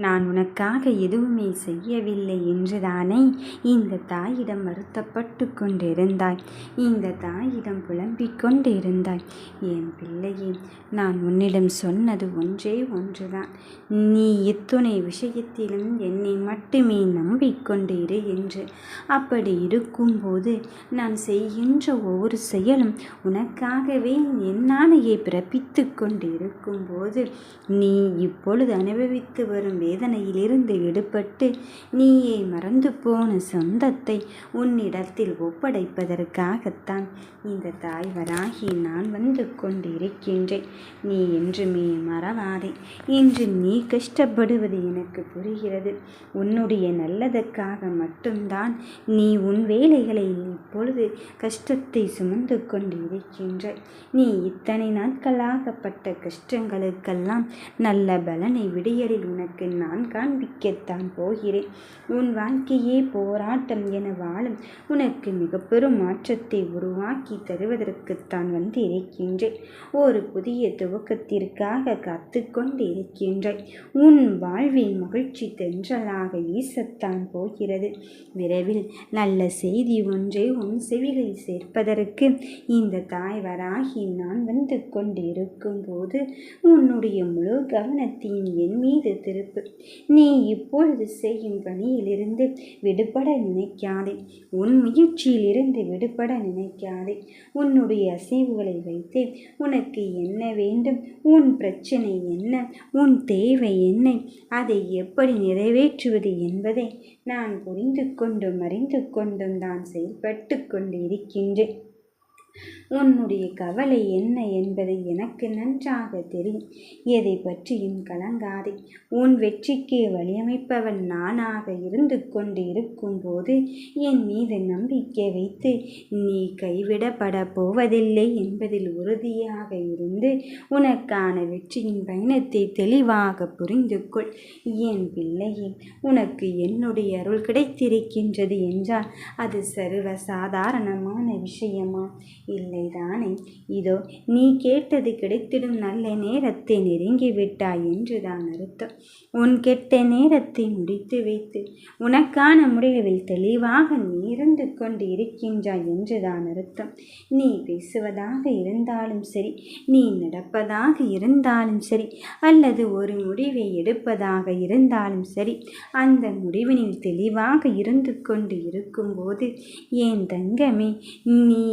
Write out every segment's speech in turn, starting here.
நான் உனக்காக எதுவுமே செய்யவில்லை என்றுதானே இந்த தாயிடம் வருத்தப்பட்டு கொண்டிருந்தாய். இந்த தாயிடம் புலம்பிக் கொண்டிருந்தாய். என் பிள்ளையே நான் உன்னிடம் சொன்னது ஒன்றே ஒன்றுதான். நீ இத்துணை விஷயத்திலும் என்னை மட்டுமே நம்பிக்கொண்டு இரு என்று. அப்படி இருக்கும்போது நான் செய்கின்ற ஒவ்வொரு செயலும் உனக்காகவே என் பிறப்பித்து கொண்டு இருக்கும்போது நீ இப்பொழுது அனுபவித்து வரும் வேதனையிலிருந்து விடுபட்டு நீயே மறந்து போன சொந்தத்தை உன்னிடத்தில் ஒப்படைப்பதற்காகத்தான் இந்த தாய்வராகி நான் வந்து கொண்டிருக்கின்றேன். நீ என்றுமே மறவாதே. இன்று நீ கஷ்டப்படுவது எனக்கு புரிகிறது. உன்னுடைய நல்லதற்காக மட்டும்தான் நீ உன் வேலைகளை இப்பொழுது கஷ்டத்தை சுமந்து கொண்டிருக்கின்றாய். நீ இத்தனை நாட்களாகப்பட்ட கஷ்டங்களுக்கெல்லாம் நல்ல பலனை விடியலில் உனக்கு நான் காண்பிக்கத்தான் போகிறேன். உன் வாழ்க்கையே போராட்டம் என வாழும் உனக்கு மிக பெரும் மாற்றத்தை உருவாக்கி தருவதற்குத்தான் வந்து இருக்கின்றேன் ஒரு புதிய துவக்கத்திற்காக காத்து கொண்டு இருக்கின்றாய் உன் வாழ்வில் மகிழ்ச்சி தென்றலாக வீசத்தான் போகிறது. விரைவில் நல்ல செய்தி ஒன்றை உன் செவிகளில் சேர்ப்பதற்கு இந்த தாய் வராகி நான் வந்து கொண்டிருக்கும் போது உன்னுடைய முழு கவனத்தையும் என் மீது திருப்பு. நீ இப்பொழுது செய்யும் பணியிலிருந்து விடுபட நினைக்காதே. உன் முயற்சியிலிருந்து விடுபட நினைக்காதே. உன்னுடைய அசைவுகளை வைத்து உனக்கு என்ன வேண்டும்? உன் பிரச்சனை என்ன? உன் தேவை என்ன? அதை எப்படி நிறைவேற்றுவது என்பதை நான் புரிந்து கொண்டும் அறிந்து கொண்டும் தான் செயல்பட்டு கொண்டு இருக்கின்றேன் உன்னுடைய கவலை என்ன என்பது எனக்கு நன்றாக தெரியும். எதை பற்றியும் கலங்காதே. உன் வெற்றிக்கு வழியமைப்பவன் நானாக இருந்து கொண்டு இருக்கும்போது என் மீது நம்பிக்கை வைத்து நீ கைவிடப்பட போவதில்லை என்பதில் உறுதியாக இருந்து உனக்கான வெற்றியின் பயணத்தை தெளிவாக புரிந்து கொள் என் பிள்ளையே உனக்கு என்னுடைய அருள் கிடைத்திருக்கின்றது என்றால் அது சர்வ சாதாரணமான விஷயமா? இல்லைதானே? இதோ நீ கேட்டது கிடைத்திடும் நல்ல நேரத்தை நெருங்கிவிட்டாய் என்றுதான் அர்த்தம். உன் கெட்ட நேரத்தை முடித்து வைத்து உனக்கான முடிவில் தெளிவாக நீ இருந்து கொண்டு இருக்கின்றாய் என்றுதான் அர்த்தம். நீ பேசுவதாக இருந்தாலும் சரி நீ நடப்பதாக இருந்தாலும் சரி அல்லது ஒரு முடிவை எடுப்பதாக இருந்தாலும் சரி அந்த முடிவினில் தெளிவாக இருந்து கொண்டு இருக்கும்போது ஏன் தங்கமே நீ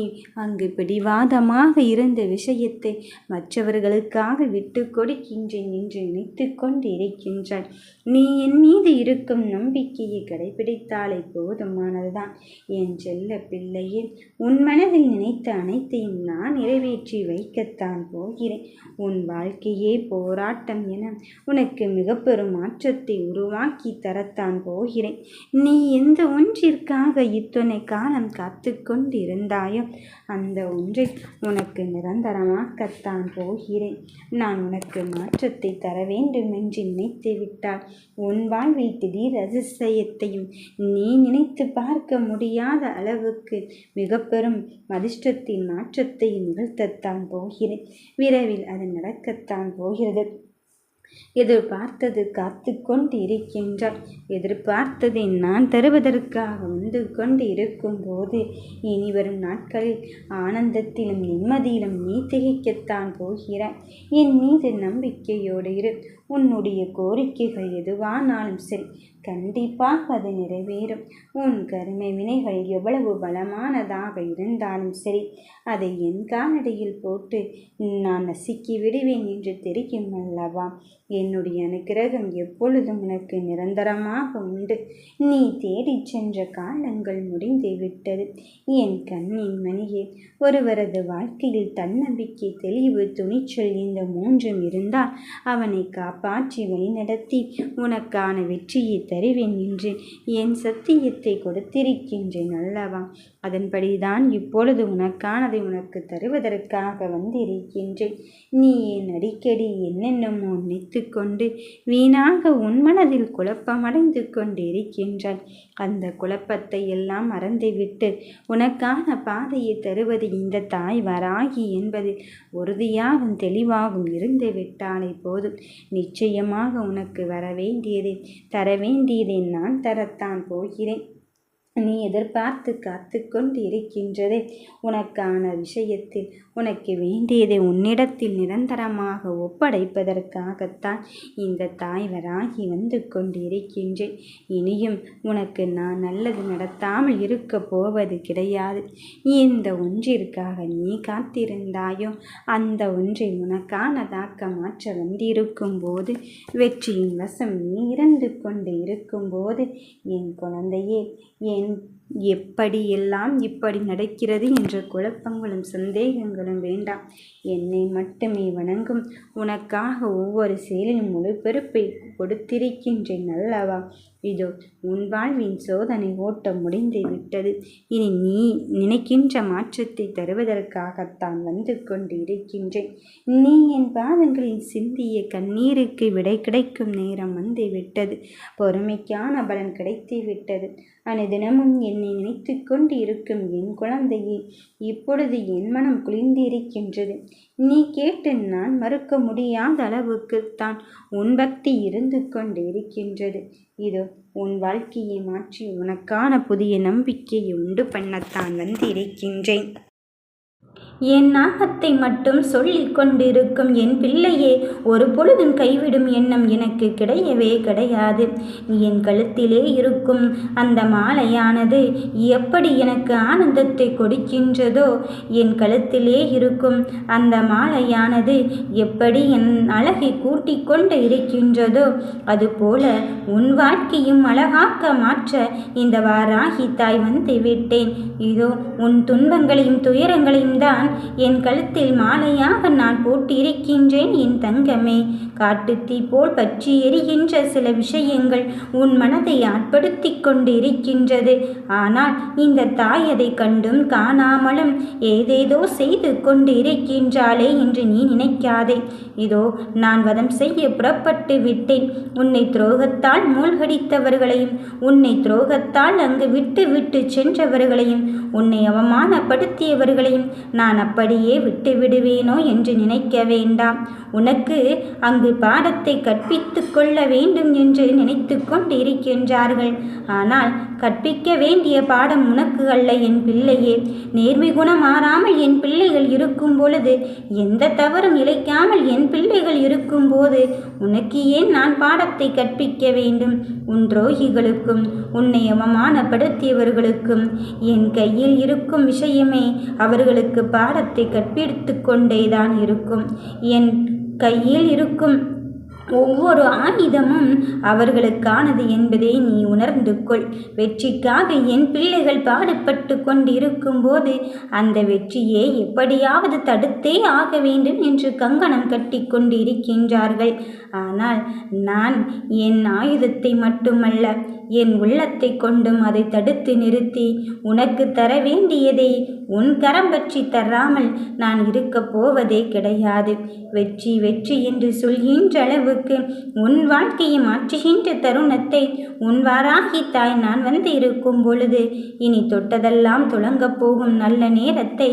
அங்கு பிடிவாதமாக இருந்த விஷயத்தை மற்றவர்களுக்காக விட்டு கொடுக்கின்றேன் என்று நினைத்து கொண்டு இருக்கின்றாய் நீ என் மீது இருக்கும் நம்பிக்கையை கடைபிடித்தாலே போதுமானதுதான் என் செல்ல பிள்ளையே. உன் மனதில் நினைத்த அனைத்தையும் நான் நிறைவேற்றி வைக்கத்தான் போகிறேன். உன் வாழ்க்கையே போராட்டம் என உனக்கு மிக பெரும் மாற்றத்தை உருவாக்கி தரத்தான் போகிறேன். நீ எந்த ஒன்றிற்காக இத்தனை காலம் காத்து கொண்டிருந்தாயோ அந்த ஒன்றை உனக்கு நிரந்தரமாக்கத்தான் போகிறேன். நான் உனக்கு மாற்றத்தை தர வேண்டும் என்று நினைத்து விட்டால் உன் வாழ்வை திடீர் அதிசயத்தையும் நீ நினைத்து பார்க்க முடியாத அளவுக்கு மிக பெரும் அதிர்ஷ்டத்தின் மாற்றத்தை நிகழ்த்தத்தான் போகிறேன். விரைவில் அது நடக்கத்தான் போகிறது. எதிர்பார்த்தது காத்து கொண்டு இருக்கின்றாய் எதிர்பார்த்ததை நான் தருவதற்காக வந்து கொண்டு இருக்கும்போது இனி வரும் நாட்களில் ஆனந்தத்திலும் நிம்மதியிலும் நீ திகைக்கத்தான் போகிறாய். என் மீது நம்பிக்கையோடு இரு. உன்னுடைய கோரிக்கைகள் எதுவானாலும் சரி கண்டிப்பாக அது நிறைவேறும். உன் கருமை வினைகள் எவ்வளவு பலமானதாக இருந்தாலும் சரி அதை என் காலடியில் போட்டு நான் நசுக்கி விடுவேன் என்று தெரியும் அல்லவா? என்னுடைய அனுக்கிரகம் எப்பொழுதும் உனக்கு நிரந்தரமாக உண்டு. நீ தேடிச் சென்ற காலங்கள் முடிந்து விட்டது. என் கண்ணின் மணியே ஒருவரது வாழ்க்கையில் தன்னம்பிக்கை தெளிவு துணிச்சல் இந்த மூன்றும் இருந்தால் அவனை காப்பாற்றி வழிநடத்தி உனக்கான வெற்றியை தருவேன் என்று என் சத்தியத்தை கொடுத்திருக்கின்றேன் அல்லவா? அதன்படிதான் இப்பொழுது உனக்கானதை உனக்கு தருவதற்காக வந்திருக்கின்றேன். நீ என் அடிக்கடி என்னென்னமோ நினைத்து கொண்டு வீணாக உன் மனதில் குழப்பமடைந்து கொண்டிருக்கின்றாய். அந்த குழப்பத்தை எல்லாம் மறந்துவிட்டு உனக்கான பாதையை தருவது இந்த தாய் வராகி என்பது உறுதியாகவும் தெளிவாகவும் இருந்து விட்டாலே போதும். நிச்சயமாக உனக்கு வர வேண்டியதை தர வேண்டியதை நான் தரத்தான் போகிறேன். நீ எதிர்பார்த்து காத்து கொண்டு இருக்கின்றதே. உனக்கான விஷயத்தில் உனக்கு வேண்டியதை உன்னிடத்தில் நிரந்தரமாக ஒப்படைப்பதற்காகத்தான் இந்த தாய் வராகி வந்து கொண்டிருக்கின்றேன். இனியும் உனக்கு நான் நல்லது நடத்தாமல் இருக்க போவது கிடையாது. இந்த ஒன்றிற்காக நீ காத்திருந்தாயோ? அந்த ஒன்றை உனக்கானதாக்க மாற்ற வந்திருக்கும் போது வெற்றியின் வசம் நீ இறந்து கொண்டு இருக்கும்போது என் குழந்தையே என் எப்படி எல்லாம் இப்படி நடக்கிறது என்ற குழப்பங்களும் சந்தேகங்களும் வேண்டாம். என்னை மட்டுமே வணங்கும். உனக்காக ஒவ்வொரு செயலிலும் முழு பொறுப்பை கொடுத்திருக்கின்றேன் அல்லவா? இதோ உன் வாழ்வின் சோதனை ஓட்டம் முடிந்து விட்டது. இனி நீ நினைக்கின்ற மாற்றத்தை தருவதற்காகத்தான் வந்து கொண்டு இருக்கின்றேன் நீ என் பாதங்களில் சிந்திய கண்ணீருக்கு விடை கிடைக்கும் நேரம் வந்து விட்டது. பொறுமைக்கான பலன் கிடைத்து விட்டது. அனுதினமும் என்னை நினைத்து கொண்டு இருக்கும் என் குழந்தையே இப்பொழுது என் மனம் குளிர்ந்து இருக்கின்றது நீ கேட்டு நான் மறுக்க முடியாத அளவுக்கு தான் உன் பக்தி இருந்து கொண்டு இருக்கின்றது இதோ உன் வாழ்க்கையை மாற்றி உனக்கான புதிய நம்பிக்கையை உண்டு பண்ணத்தான் வந்திருக்கின்றேன். என் நாகத்தை மட்டும் சொல்லிக் கொண்டிருக்கும் என் பிள்ளையே ஒரு பொழுதும் கைவிடும் எண்ணம் எனக்கு கிடையவே கிடையாது. என் கழுத்திலே இருக்கும் அந்த மாலையானது எப்படி எனக்கு ஆனந்தத்தை கொடுக்கின்றதோ என் கழுத்திலே இருக்கும் அந்த மாலையானது எப்படி என் அழகை கூட்டிக் கொண்டு இருக்கின்றதோ அதுபோல உன் வாழ்க்கையும் அழகாக்க மாற்ற இந்த வாராகி தாய் வந்து விட்டேன். இதோ உன் துன்பங்களையும் துயரங்களையும் தான் என் கழுத்தில் மாலையாக நான் போட்டிருக்கின்றேன் என் தங்கமே. காட்டுத்தீ போல் பற்றி எரிகின்ற சில விஷயங்கள் உன் மனதை ஆட்படுத்தி கொண்டு இருக்கின்றது ஆனால் இந்த தாய் அதை கண்டும் காணாமலும் ஏதேதோ செய்து கொண்டு இருக்கின்றாளே என்று நீ நினைக்காதே. இதோ நான் வதம் செய்ய புறப்பட்டு விட்டேன். உன்னை துரோகத்தால் மூழ்கடித்தவர்களையும் உன்னை துரோகத்தால் அங்கு விட்டு விட்டு சென்றவர்களையும் உன்னை அவமானப்படுத்தியவர்களையும் நான் அப்படியே விட்டு விடுவேனோ என்று நினைக்க வேண்டாம். உனக்கு அங்கு பாடத்தை கற்பித்து கொள்ள வேண்டும் என்று நினைத்து கொண்டிருக்கின்றார்கள். ஆனால் கற்பிக்க வேண்டிய பாடம் உனக்கு அல்ல என் பிள்ளையே. நேர்மை குணம் மாறாமல் என் பிள்ளைகள் இருக்கும் பொழுது எந்த தவறும் இழைக்காமல் என் பிள்ளைகள் இருக்கும் போது உனக்கு ஏன் நான் பாடத்தை கற்பிக்க வேண்டும்? உன் துரோகிகளுக்கும் உன்னை அவமானப்படுத்தியவர்களுக்கும் என் கையில் இருக்கும் விஷயமே அவர்களுக்கு பாடத்தை கற்பித்து கொண்டேதான் இருக்கும். என் கையில் இருக்கும். ஒவ்வொரு ஆயுதமும் அவர்களுக்கானது என்பதை நீ உணர்ந்து கொள். வெற்றிக்காக என் பிள்ளைகள் பாடுபட்டு கொண்டிருக்கும் போது அந்த வெற்றியை எப்படியாவது தடுத்தே ஆக வேண்டும் என்று கங்கணம் கட்டி கொண்டிருக்கின்றார்கள். ஆனால் நான் என் ஆயுதத்தை மட்டுமல்ல என் உள்ளத்தை கொண்டும் அதை தடுத்து நிறுத்தி உனக்கு தர வேண்டியதை உன் கரம் பற்றி தராமல் நான் இருக்கப் போவதே கிடையாது. வெற்றி வெற்றி என்று சொல்கின்ற அளவுக்கு உன் வாழ்க்கையை மாற்றுகின்ற தருணத்தை உன் வாராகி தாய் நான் வந்து இருக்கும் பொழுது இனி தொட்டதெல்லாம் துளங்கப் போகும் நல்ல நேரத்தை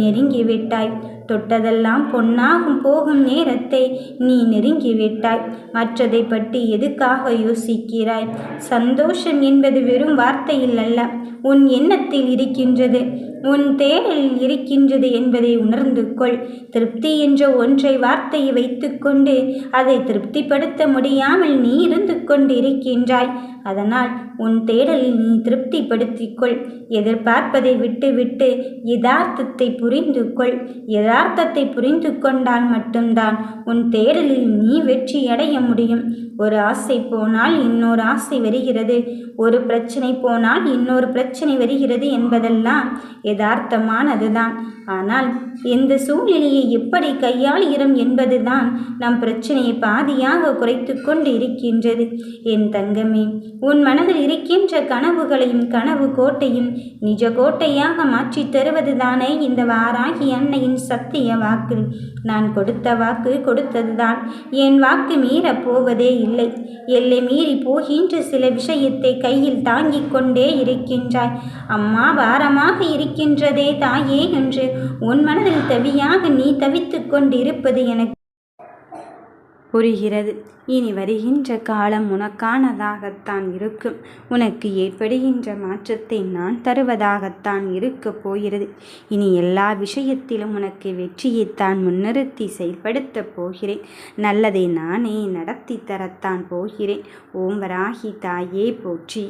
நெருங்கிவிட்டாய். தொட்டதெல்லாம் பொன்னாகும் போகும் நேரத்தை நீ நெருங்கிவிட்டாய் மற்றதை பற்றி எதுக்காக யோசிக்கிறாய்? சந்தோஷம் என்பது வெறும் வார்த்தையில் அல்ல உன் எண்ணத்தில் இருக்கின்றது. உன் தேடலில் இருக்கின்றது என்பதை உணர்ந்து கொள். திருப்தி என்ற ஒன்றை வார்த்தையை வைத்துக்கொண்டு அதை திருப்திப்படுத்த முடியாமல் நீ இருந்து கொண்டு இருக்கின்றாய் அதனால் உன் தேடலில் நீ திருப்திப்படுத்திக்கொள் எதிர்பார்ப்பதை விட்டுவிட்டு யதார்த்தத்தை புரிந்து கொள். யதார்த்தத்தை புரிந்து கொண்டால் மட்டும்தான் உன் தேடலில் நீ வெற்றி அடைய முடியும். ஒரு ஆசை போனால் இன்னொரு ஆசை வருகிறது. ஒரு பிரச்சனை போனால் இன்னொரு பிரச்சனை வருகிறது என்பதெல்லாம் யதார்த்தமானதுதான். ஆனால் எந்த சூழ்நிலையை எப்படி கையாளுகிறோம் என்பதுதான் நம் பிரச்சனையை பாதியாக குறைத்து கொண்டு இருக்கின்றது. என் தங்கமே உன் மனதில் இருக்கின்ற கனவுகளையும் கனவு கோட்டையும் நிஜ கோட்டையாக மாற்றித் தருவதுதானே இந்த வாராகி அன்னையின் சத்திய வாக்கு. நான் கொடுத்த வாக்கு கொடுத்ததுதான். என் வாக்கு மீறப் போவதே இல்லை. எல்லை மீறி போகின்ற சில விஷயத்தை கையில் தாங்கிக் கொண்டே இருக்கின்றாய். அம்மா பாரமாக இருக்கின்றதே தாயே என்று உன் மனதில் தவியாக நீ தவித்துக் கொண்டிருப்பது எனக்கு புரிகிறது. இனி வருகின்ற காலம் உனக்கானதாகத்தான் இருக்கும். உனக்கு ஏற்படுகின்ற மாற்றத்தை நான் தருவதாகத்தான் இருக்கப் போகிறது. இனி எல்லா விஷயத்திலும் உனக்கு வெற்றியைத்தான் முன்னிறுத்தி செயல்படுத்தப் போகிறேன். நல்லதை நானே நடத்தி தரத்தான் போகிறேன். ஓம் வராகி தாயே போற்றி.